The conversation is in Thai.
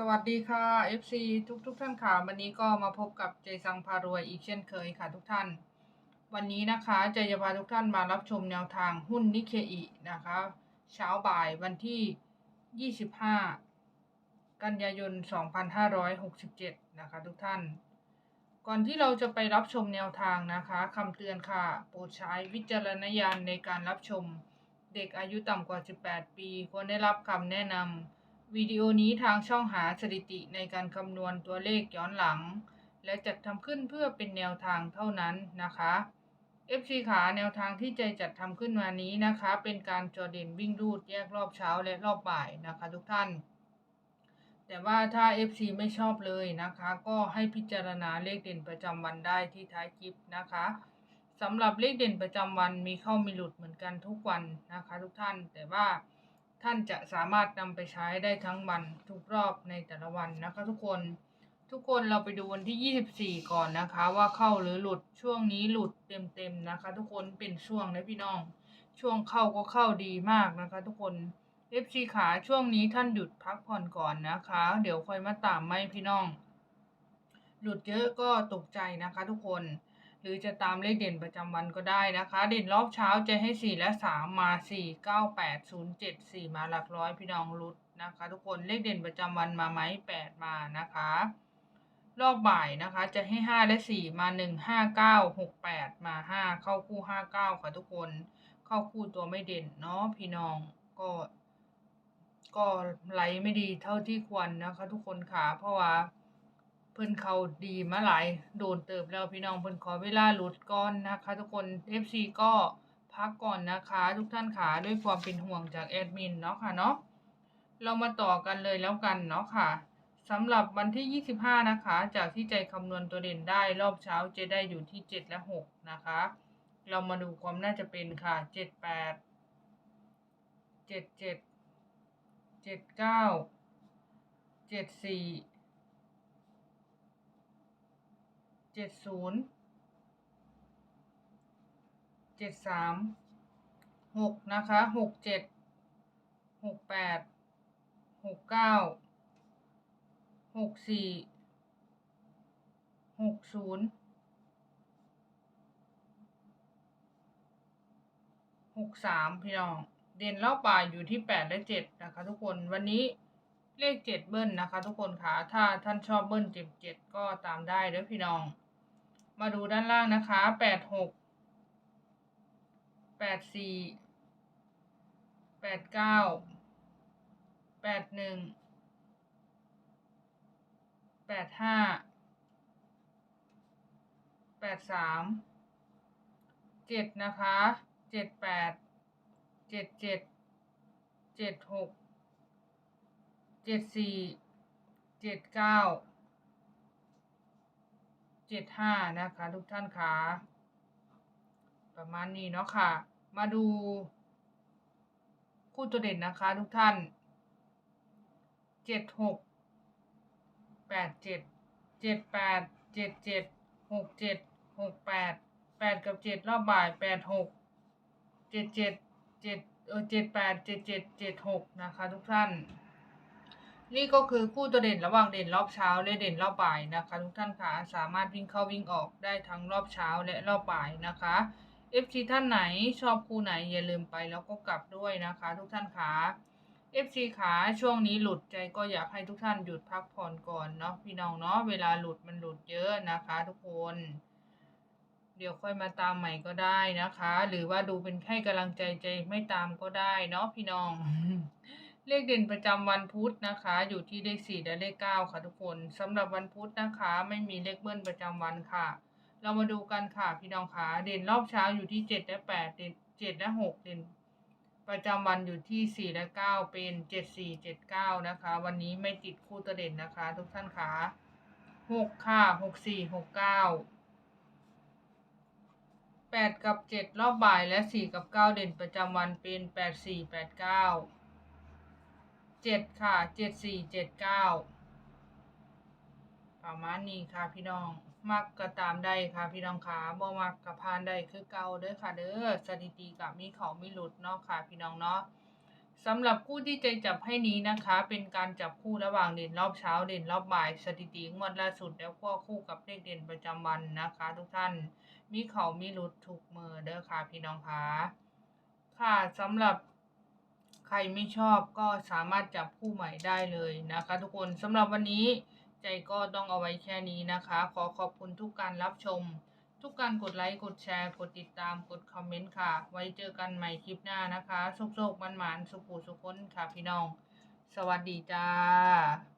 สวัสดีค่ะ FC ทุกทุกๆท่านค่ะ วันนี้ก็มาพบกับเจสังพารวยอีกเช่นเคยค่ะทุกท่าน วันนี้นะคะเจจะพาทุกท่านมารับชมแนวทางหุ้นนิเคอินะคะ เช้าบ่ายวันที่ 25 กันยายน 2567 นะคะทุกท่าน ก่อนที่เราจะไปรับชมแนวทางนะคะคำเตือนค่ะ โปรดใช้วิจารณญาณในการรับชม เด็กอายุต่ำกว่า 18 ปีควรได้รับคำแนะนำ วิดีโอนี้ทางช่องหาสถิติในการคำนวณตัวเลขย้อนหลัง และจัดทำขึ้นเพื่อเป็นแนวทางเท่านั้นนะคะ FC ขาแนวทางที่ใจจัดทำขึ้นมานี้นะคะ เป็นการจอเด่นวิ่งรูดแยกรอบเช้าและรอบบ่ายนะคะ ทุกท่าน แต่ว่าถ้า FC ไม่ชอบเลยนะคะ ก็ให้พิจารณาเลขเด่นประจำวันได้ที่ท้ายคลิปนะคะสำหรับเลขเด่นประจำวันมีเข้ามีหลุดเหมือนกันทุกวันนะคะ ทุกท่านแต่ว่า ท่านจะสามารถนำไปใช้ได้ทั้งวันทุกรอบในแต่ละวันนะคะ ทุกคนทุกคนเราไปดูวันที่ 24 ก่อนนะคะ ว่าเข้าหรือหลุดช่วงนี้หลุดเต็มๆนะคะ ทุกคนเป็นช่วงนะพี่น้อง ช่วงเข้าก็เข้าดีมากนะคะ ทุกคน FC ขาช่วงนี้ท่านหยุดพักผ่อนก่อนนะคะ เดี๋ยวค่อยมาตามไม่พี่น้อง หลุดเยอะก็ตกใจนะคะ ทุกคน หรือจะตามเลขเด่นประจำวันก็ได้นะคะ เด่นรอบเช้าจะให้ 4 และ 3 มา 4 9 8 0 7 4 มาหลักร้อยพี่น้องรุดนะคะ ทุกคนเลขเด่นประจำวันมาไหม8 มานะคะ รอบบ่ายนะคะจะให้ 5 และ 4 มา 1 5 9 6 8 มา 5 เข้าคู่ 59 ค่ะทุกคน เข้าคู่ตัวไม่เด่นเนาะพี่น้องก็ ก็ไหลไม่ดีเท่าที่ควรนะคะ ทุกคนค่ะเพราะว่า เพิ่นเขาดีมาหลาย โดนเติบแล้วพี่น้องเพิ่นขอเวลาหลุดก่อนนะคะ ทุกคน FC ก็พักก่อนนะคะ ทุกท่านขาด้วยความเป็นห่วงจากแอดมินเนาะค่ะเนาะเรามาต่อกันเลยแล้วกันเนาะค่ะสำหรับวันที่ 25 นะคะ จากที่ใจคำนวณตัวเด่นได้รอบเช้าจะได้อยู่ที่ 7 และ 6 นะคะ เรามาดูความน่าจะเป็นค่ะ 78 77 79 74 เจ็ดศูนย์เจ็ดสามหกนะคะหกเจ็ดหกแปดหกเก้าหกสี่หกศูนย์หกสามพี่น้อง เด่นรอบบ่ายอยู่ที่แปดและเจ็ดนะคะทุกคนวันนี้เลขเจ็ดเบิ้ลนะคะทุกคนค่ะถ้าท่านชอบเบิ้ลเจ็ดเจ็ดก็ตามได้เด้อพี่น้อง มาดูด้านล่างนะคะแปดหกแปดสี่แปดเก้าแปดหนึ่งแปดห้าแปดสามเจ็ดนะคะเจ็ดแปดเจ็ดเจ็ดเจ็ดหกเจ็ดสี่เจ็ดเก้า เจ็ดห้านะคะ ทุกท่านคะประมาณนี้เนาะค่ะ มาดู คู่ตัวเด่นนะคะ ทุกท่านเจ็ดหกแปดเจ็ดเจ็ดแปดเจ็ดเจ็ดหกเจ็ดหกแปดแปดกับเจ็ดรอบบ่ายแปดหกเจ็ดเจ็ดเจ็ดเออเจ็ดแปดเจ็ดเจ็ดเจ็ดหกนะคะ ทุกท่าน นี่ก็คือคู่ตัวเด่นระหว่างเด่นรอบเช้าและเด่นรอบบ่ายนะคะ ทุกท่านคะสามารถวิ่งเข้าวิ่งออกได้ทั้งรอบเช้าและรอบบ่ายนะคะ FC ท่านไหนชอบคู่ไหนอย่าลืมไปแล้วก็กลับด้วยนะคะ ทุกท่านคะ FC ขาช่วงนี้หลุดใจก็อยากให้ทุกท่านหยุดพักผ่อนก่อนเนาะพี่น้องเนาะเวลาหลุดมันหลุดเยอะนะคะ ทุกคน เดี๋ยวค่อยมาตามใหม่ก็ได้นะคะ หรือว่าดูเป็นแค่กำลังใจใจไม่ตามก็ได้เนาะพี่น้อง เลขเด่นประจำวันพุธนะคะ อยู่ที่เลขสี่และเลขเก้าค่ะทุกคนสำหรับวันพุธนะคะ ไม่มีเลขเบิ้ลประจำวันค่ะ เรามาดูกันค่ะพี่น้องคะเด่นรอบเช้าอยู่ที่เจ็ดและแปดเด่นเจ็ดและหกเด่นประจำวันอยู่ที่สี่และเก้าเป็นเจ็ดสี่เจ็ดเก้านะคะ วันนี้ไม่ติดคู่ตัวเด่นนะคะ ทุกท่านคะหกค่ะหกสี่หกเก้าแปดกับเจ็ดรอบบ่ายและสี่กับเก้าเด่นประจำวันเป็นแปดสี่แปดเก้า เจ็ดค่ะ เจ็ดสี่เจ็ดเก้าประมาณนี้ค่ะพี่น้อง มักก็ตามได้ค่ะพี่น้องขาบ่มักก็พานได้คือเก่าเด้อค่ะเด้อ สถิติกับมีเขามีหลุดเนาะค่ะพี่น้องเนาะสำหรับคู่ที่ใจจับให้นี้นะคะ เป็นการจับคู่ระหว่างเด่นรอบเช้าเด่นรอบบ่าย สถิติงวดล่าสุดแล้วก็คู่กับเลขเด่นประจำวันนะคะ ทุกท่านมีเขามีหลุดถูกมือเด้อค่ะพี่น้องคะค่ะสำหรับ ใครไม่ชอบก็สามารถจับคู่ใหม่ได้เลยนะคะ ทุกคนสำหรับวันนี้ใจก็ต้องเอาไว้แค่นี้นะคะ ขอขอบคุณทุกการรับชม ทุกการกดไลค์กดแชร์ กดติดตามกดคอมเมนต์ค่ะ ไว้เจอกันใหม่คลิปหน้านะคะโชคๆมันหมันสุขุสุขคนค่ะพี่น้อง สวัสดีจ้า